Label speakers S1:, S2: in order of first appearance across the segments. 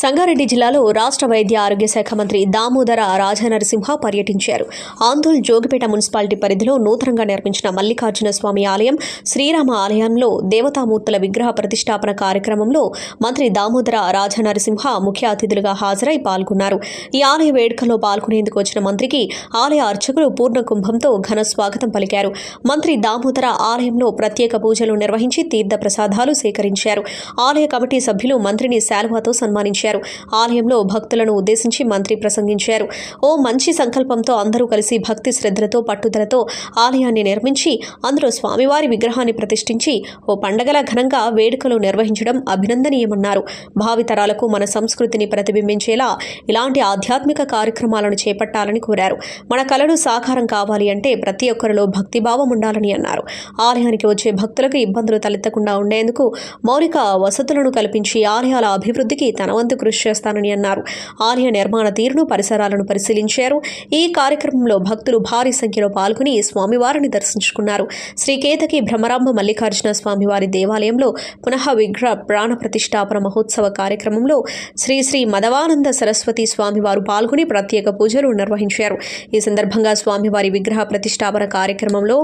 S1: సంగారెడ్డి జిల్లాలో రాష్ట్ర వైద్య ఆరోగ్య శాఖ మంత్రి దామోదర రాజనరసింహ పర్యటించారు. ఆందోళ్ జోగిపేట మున్సిపాలిటీ పరిధిలో నూతనంగా నిర్మించిన మల్లికార్జున స్వామి ఆలయం శ్రీరామ ఆలయంలో దేవతామూర్తుల విగ్రహ ప్రతిష్టాపన కార్యక్రమంలో మంత్రి దామోదర రాజనరసింహ ముఖ్య అతిథులుగా హాజరై పాల్గొన్నారు. ఈ ఆలయ వేడుకల్లో పాల్గొనేందుకు వచ్చిన మంత్రికి ఆలయ అర్చకులు పూర్ణ కుంభంతో ఘన స్వాగతం పలికారు. మంత్రి దామోదర ఆలయంలో ప్రత్యేక పూజలు నిర్వహించి తీర్థ ప్రసాదాలు సేకరించారు. ఆలయ కమిటీ సభ్యులు మంత్రిని శాల్వాతో సన్మానించారు. ఆలయంలో భక్తులను ఉద్దేశించి మంత్రి ప్రసంగించారు. ఓ మంచి సంకల్పంతో అందరూ కలిసి భక్తి శ్రద్ధలతో పట్టుదలతో ఆలయాన్ని నిర్మించి అందులో స్వామివారి విగ్రహాన్ని ప్రతిష్ఠించి ఓ పండగల ఘనంగా వేడుకలు నిర్వహించడం అభినందనీయమన్నారు. భావితరాలకు మన సంస్కృతిని ప్రతిబింబించేలా ఇలాంటి ఆధ్యాత్మిక కార్యక్రమాలను చేపట్టాలని కోరారు. మన కళలు సాకారం కావాలి అంటే ప్రతి ఒక్కరిలో భక్తిభావం ఉండాలని అన్నారు. ఆలయానికి వచ్చే భక్తులకు ఇబ్బందులు తలెత్తకుండా ఉండేందుకు మౌలిక వసతులను కల్పించి ఆలయాల అభివృద్ధికి తన వంతు కృషి చేస్తానని అన్నారు. ఆలయ నిర్మాణ తీరును పరిసరాలను పరిశీలించారు. ఈ కార్యక్రమంలో భక్తులు భారీ సంఖ్యలో పాల్గొని స్వామివారిని దర్శించుకున్నారు. శ్రీకేతకి భ్రమరాంబ మల్లికార్జున స్వామివారి దేవాలయంలో పునః విగ్రహ ప్రాణ ప్రతిష్టాపన మహోత్సవ కార్యక్రమంలో శ్రీ శ్రీ మదవానంద సరస్వతి స్వామివారు పాల్గొని ప్రత్యేక పూజలు నిర్వహించారు. ఈ సందర్భంగా స్వామివారి విగ్రహ ప్రతిష్టాపన కార్యక్రమంలో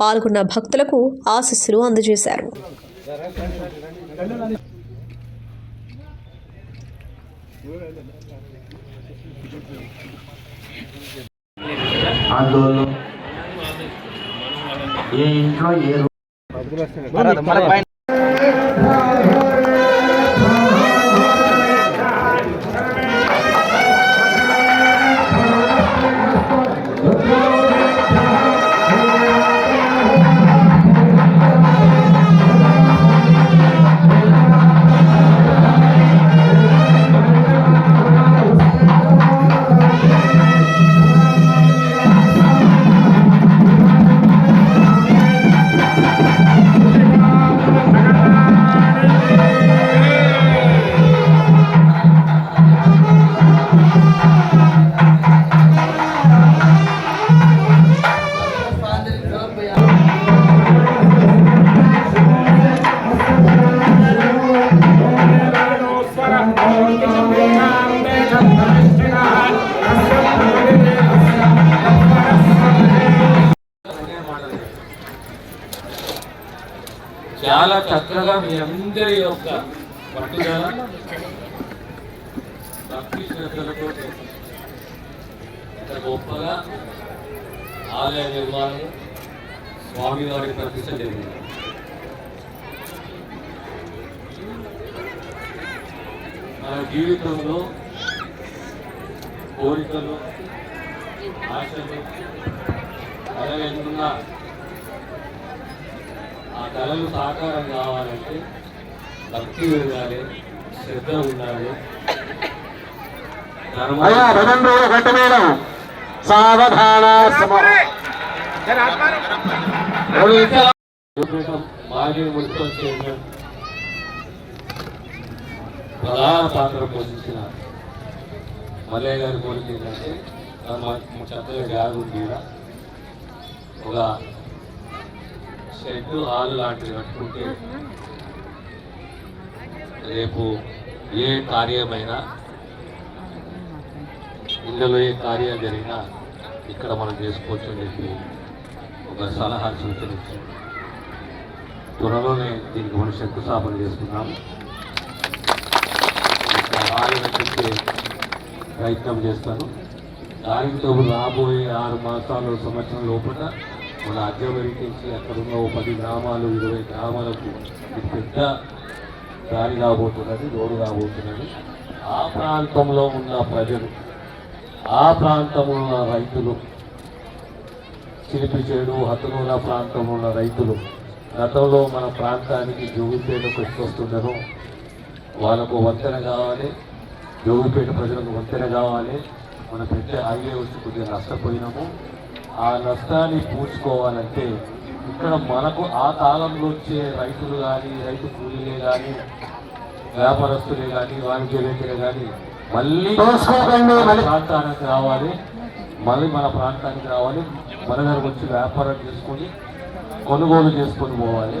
S1: పాల్గొన్న భక్తులకు ఆశస్సులు అందజేశారు.
S2: ఆందోళన ఏ ఇంట్లో ఏ
S3: చాలా చక్కగా మీ అందరి యొక్క పట్టుదల భక్తి శ్రద్ధలతో ఇంత గొప్పగా ఆలయ నిర్మాణం స్వామివారి ప్రతిష్ట జరిగింది. మన జీవితంలో కోరికలు ఆశలు అలాగే ఆ కళలు సాకారం కావాలంటే భక్తి ఉండాలి శ్రద్ధ ఉండాలి
S2: సావధాన
S3: మాజీ మున్సిపల్ చైర్మన్ ప్రధాన పాత్ర పోషించిన మల్లయ్య గారి కోరిక ఏంటంటే మా- చక్కగా ఈడ. ఒక షెడ్ హాల్ లాంటిది కట్టుకుంటే రేపు ఏ కార్యమైనా ఇళ్ళలో ఏ కార్యం జరిగినా ఇక్కడ మనం చేసుకోవచ్చు అని చెప్పి ఒక సలహా సూచన త్వరలోనే దీనికి మనం శంకుస్థాపన చేసుకున్నాం ఆలయం కట్టించే ప్రయత్నం చేస్తాను. దానితో రాబోయే ఆరు మాసాలు సంవత్సరం లోపల మన అధ్యవరించి అక్కడ ఉన్న ఓ పది గ్రామాలు ఇరవై గ్రామాలకు పెద్ద దారి రాబోతున్నది రోడ్డు రాబోతున్నది. ఆ ప్రాంతంలో ఉన్న ప్రజలు ఆ ప్రాంతంలో ఉన్న రైతులు చిలిపి చేడు హతనూల ప్రాంతంలో ఉన్న రైతులు గతంలో మన ప్రాంతానికి జోగిపేటకు వచ్చి వస్తుండను వాళ్ళకు వంతెన కావాలి. జోగిపేట ప్రజలకు వంతెన కావాలి. మన పెద్ద హైవే వచ్చి కొద్దిగా నష్టపోయినాము. ఆ నష్టాన్ని పూడ్చుకోవాలంటే ఇక్కడ మనకు ఆ కాలంలో వచ్చే రైతులు కానీ రైతు కూలీలే కానీ వ్యాపారస్తులే కానీ వాణిజ్యవేత్తలే కానీ మళ్ళీ ప్రాంతానికి రావాలి. మళ్ళీ మన ప్రాంతానికి రావాలి. మన దగ్గరకు వచ్చి వ్యాపారం చేసుకొని కొనుగోలు చేసుకొని పోవాలి.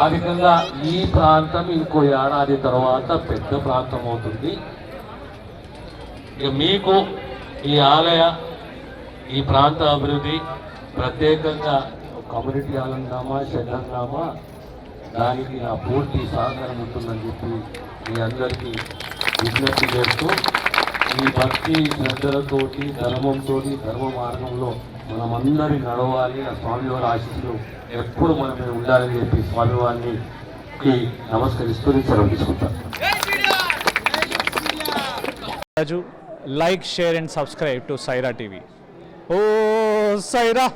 S3: ఆ విధంగా ఈ ప్రాంతం ఇంకో ఏడాది తర్వాత పెద్ద ప్రాంతం అవుతుంది. ఇక మీకు ఈ ఆలయ ఈ ప్రాంత అభివృద్ధి ప్రత్యేకంగా కమ్యూనిటీ హాలంగామా షెడ్లంగామా దానికి నా పూర్తి సహకారం ఉంటుందని చెప్పి మీ అందరికీ విజ్ఞప్తి చేస్తూ ఈ భక్తి శ్రద్ధలతోటి ధర్మంతో ధర్మ మార్గంలో మనమందరి నడవాలి ఆ స్వామివారి ఆశీస్సులు ఎప్పుడు మన మీద ఉండాలని చెప్పి స్వామివారిని నమస్కరిస్తూ సెలవు తీసుకుంటాను
S4: Raju like share and subscribe to Saira TV. Oh Sye Raa